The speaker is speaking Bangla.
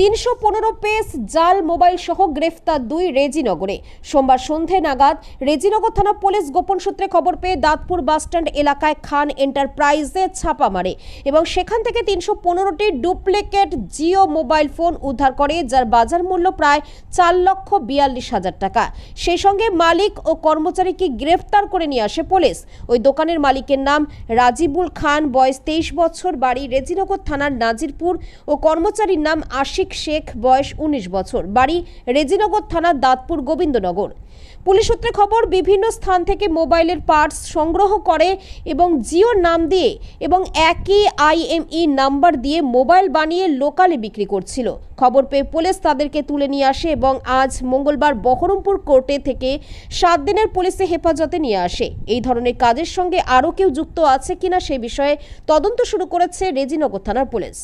তিনশো পনেরো পেস জাল মোবাইল সহ গ্রেফতার দুই রেজিনগরে। সোমবার সন্ধে নাগাদ রেজিনগর থানা পুলিশ গোপন সূত্রে খবর পেয়ে দাঁতপুর বাসস্ট্যান্ড এলাকায় খান এন্টারপ্রাইজে ছাপা মারে এবং সেখান থেকে তিনশো পনেরোটি ডুপ্লিকেট জিও মোবাইল ফোন উদ্ধার করে, যার বাজার মূল্য প্রায় চার লক্ষ বিয়াল্লিশ হাজার টাকা। সেই সঙ্গে মালিক ও কর্মচারীকে গ্রেফতার করে নিয়ে আসে পুলিশ। ওই দোকানের মালিকের নাম রাজিবুল খান, বয়স তেইশ বছর, বাড়ি রেজিনগর থানার নাজিরপুর ও কর্মচারীর নাম আশিক শেখ, বয়স উনিশ বছর, বাড়ি রেজিনগর থানার দাঁতপুর গোবিন্দনগর। পুলিশ সূত্রে খবর, বিভিন্ন স্থান থেকে মোবাইলের পার্টস সংগ্রহ করে এবং জিও নাম দিয়ে এবং একই আইএমই নাম্বার দিয়ে মোবাইল বানিয়ে লোকালে বিক্রি করছিল। খবর পেয়ে পুলিশ তাদেরকে তুলে নিয়ে আসে এবং আজ মঙ্গলবার বহরমপুর কোর্টে থেকে সাত দিনের পুলিশে হেফাজতে নিয়ে আসে। এই ধরনের কাজের সঙ্গে আরও কেউ যুক্ত আছে কিনা সে বিষয়ে তদন্ত শুরু করেছে রেজিনগর থানার পুলিশ।